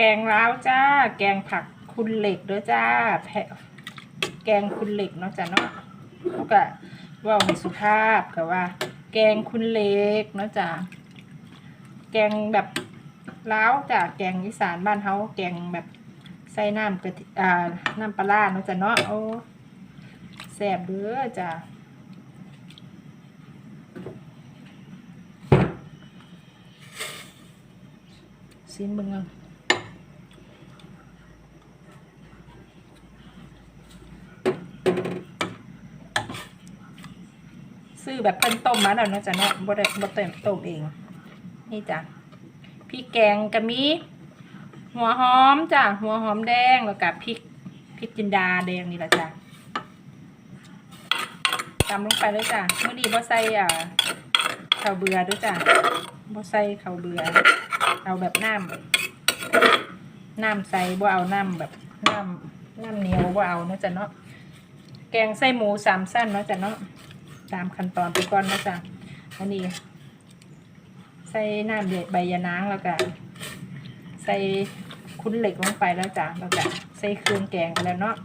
กงล้าวจ้า แกงผักคุณเหล็กด้วยจ้าแพแกงคุณเหล็กเนาะจ้ะเนาะเขาก็ว่าให้สุภาพกับว่า แกงคุณเหล็กเนาะจ้ะแกงแบบล้าวจ้ะแกงอีสานบ้านเขาแกงแบบใส่น้ำกะทิอ่าน้ำปลาเนาะจ้ะเนาะโอ้แซบเด้อจ้ะซิมเบิ่งเอาซื้อ แบบเพิ่นต้มมาแล้วเนาะจ้ะเนาะบ่ได้บ่เต็มต้มเอง นี่จ้ะพริกแกงก็มีหัวหอมจ้ะหัวหอมแดงแล้วก็พริกพริกจินดาแดงนี่แหละจ้ะตามลงไปเลยจ้ะเมื่อนี้บ่ใส่อ่าข้าวเบื่อด้วยจ้ะบ่ใส่ข้าวเบื่อเอาแบบน้ำน้ำใสบ่เอาน้ำแบบน้ำน้ำเหนียวบ่เอาเนาะจ้ะเนาะแกงไส้หมูสามสั้นเนาะจ้ะเนาะ ตามขั้นตอนไปก่อนนะจ้ะอันนี้ ใส่น้ำเดือดใบยะนางแล้วก็ใส่คุ้นเหล็กลงไปแล้วจ้ะแล้วก็ใส่เครื่องแกงไปแล้วเนาะ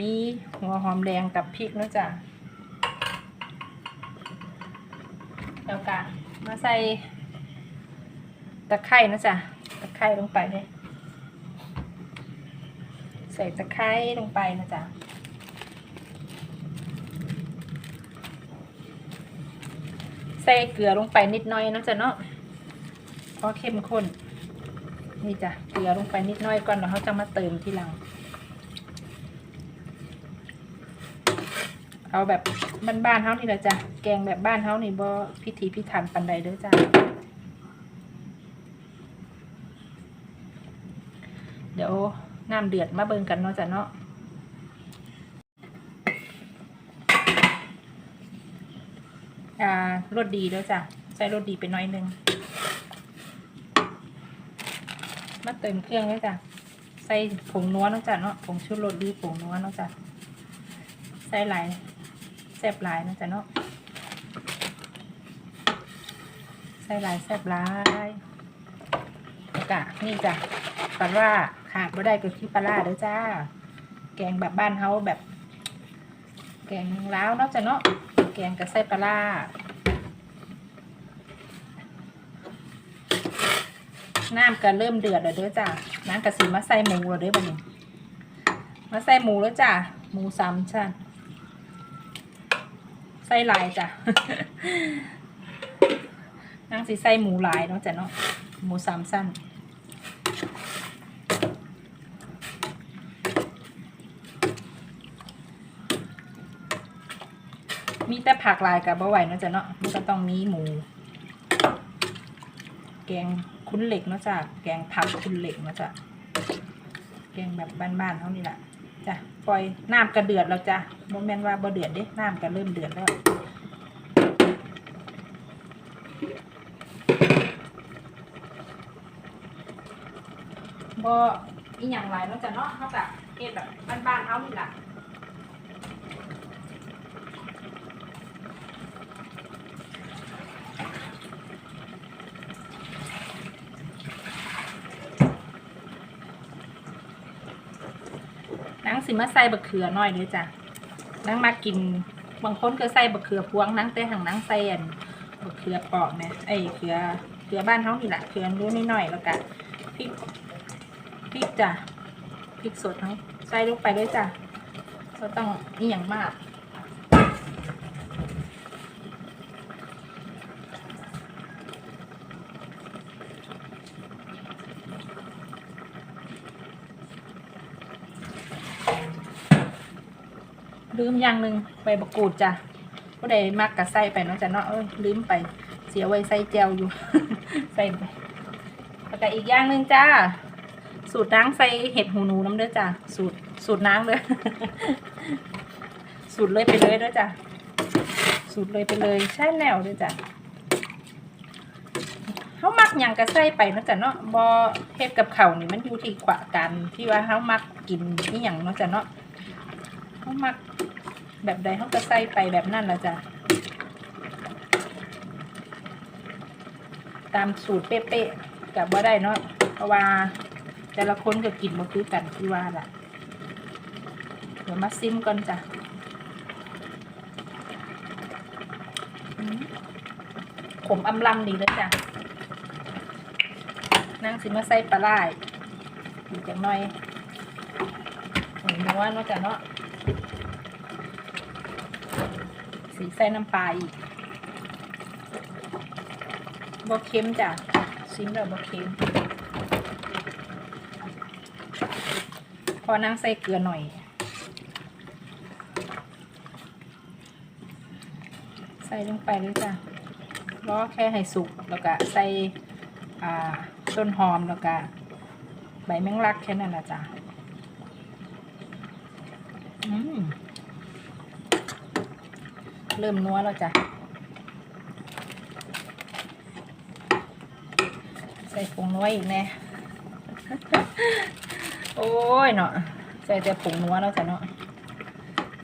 มีหัวหอมแดงกับพริกนะจ้ะแล้วก็มาใส่ตะไคร้นะจ๊ะตะไคร้ลงไปเลยใส่ตะไคร้ลงไปนะจ๊ะ ส่เกลือลงไปนิดหน้อยนะจ๊ะเนาะเพราะเข้มข้น นี่จ้ะเกลือลงไปนิดหน้อยก่อนแล้วเขาจะมาเติมทีหลัง เอาแบบบ้านๆเฮานี่แหละจ้ะ แกงแบบบ้านเฮานี่บ่พิถีพิถันปันใดเด้อจ้ะเดี๋ยวน้ำเดือดมาเบิ่งกันเนาะจ้ะเนาะ อ่า รสดีแล้วยจ้ะ ใส่รสดีไปหน้อยนึง มาเติมเครื่องเลยจ้ะ ใส่ผงนัวนะจ้ะเนาะ ผงชูรสดีผงนัวนะจ้ะ ใส่หลายแซ่บหลายนะจ้ะเนาะ ใส่หลายแซ่บหลายกะนี่จ้ะปลาร่าขาดไม่ได้ก็คือปลาร่าเด้อจ้า แกงแบบบ้านเฮาแบบ แกงล้าวเนาะจ้ะเนาะ แกงกับไส้ปลาร่า น้ำก็เริ่มเดือดแล้วเด้อจ้าน้ำกระสีมาใส่หมูแล้วเด้อบัดนี้มาใส่หมูแล้วจ้าหมูสามชั้นใส่ลายจ้ะนางสีใส่หมูลายเนาะจ้ะเนาะหมูสามสั้นมีแต่ผักลายกับบะไหวเนาะจ้ะเนาะก็ต้องมีหมู แกง คุ้นเหล็กเนาะจ้ะแกงผักคุ้นเหล็กเนาะจ้ะแกงแบบบ้านๆเท่านี้แหละจ้ะปล่อยน้ำกระเดือดแล้วจ้ะโมเมนว่าบ่เดือดเด้น้ำก็เริ่มเดือดแล้วบ่อีหยังไรเนาะจ้ะเนาะเท่ากับเฮ็ดแบบบ้านๆเท่านี้แหละ นังสิมาใส่บะเขือหน่อยเด้อจ้ะนังมากิน บางคนก็ใส่บะเขือพวงนังแต่หังนังใส่อันบะเขือปอกเนี่ยไอ้เขือเขือบ้านเขานี่แหละเขือนู้นิดหน่อยแล้วก็พริกพริกจ้ะพริกสดทั้งใส่ลงไปเลยจ้ะก็ต้องนี่อย่างมาก ลืมอย่างหนึ่งใบมะกรูดจ้ะก็ได้มักกับใส่ไปเนาะจ้ะเนาะเอ้ยลืมไป เสียไว้ใส่แจวอยู่ใส่ไปแล้วก็อีกอย่างหนึ่งจ้า สูตรนางใส่เห็ดหูหนูน้ำเด้อจ้ะสูตรสูตรนางเด้อสูตรเลยไปเลยเด้อจ้ะสูตรเลยไปเลยใช่แล้วเด้อจ้ะเขามักหยังก็ใส่ไปเนาะจ้ะเนาะบ่เฮ็ดกับเข่านี่มันอยู่ที่ขวากันที่ว่าเขามักกินนี่หยังเนาะจ้ะเนาะ เขามัก แบบใดเขาก็ใส่ไปแบบนั่นละจ้ะตามสูตรเป๊ะๆกับว่าได้เนาะเพราะว่าแต่ละคนก็กินบ่คือกันคือว่าล่ะ เดี๋ยวมาซิมก่อนจ้ะอืมขมอำลำดีเลยจ้ะนั่งสิมาใส่ปลาไหลอีกจังหน่อยหนัวเนาะจ้ะเนาะ สีใส่น้ำปลาอีกบ่เค็มจ้ะซิมแล้วบ่เค็ม พอนั่งใส่เกลือหน่อย ใส่ลงไปเลยจ้ะรอแค่ให้สุกแล้วก็ใส่อ่าต้นหอมแล้วก็ใบแมงลักแค่นั้นนะจ้ะอืม เริ่มนัวแล้วจ้ะ ใส่ผงนัวอีกแน่โอ้ยเนาะใส่แต่ผงนัวแล้วจ้ะเนาะ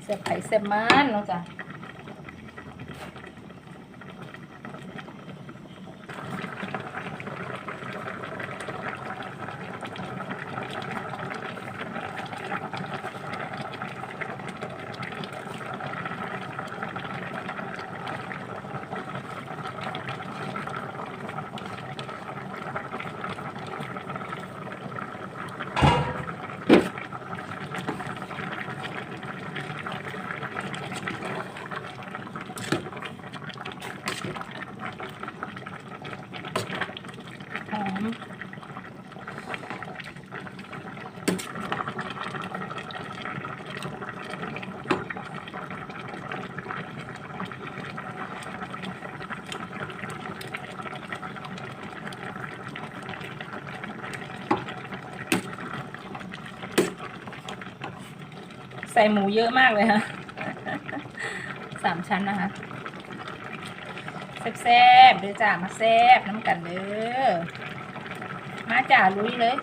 เสียบไผ่เสียบมันเนาะจ้ะ ใส่หมูเยอะมากเลยฮะสามชั้นนะคะแซ่บๆเด้อจ้ามาแซ่บน้ำกันเด้อมาจ้าลุยเลย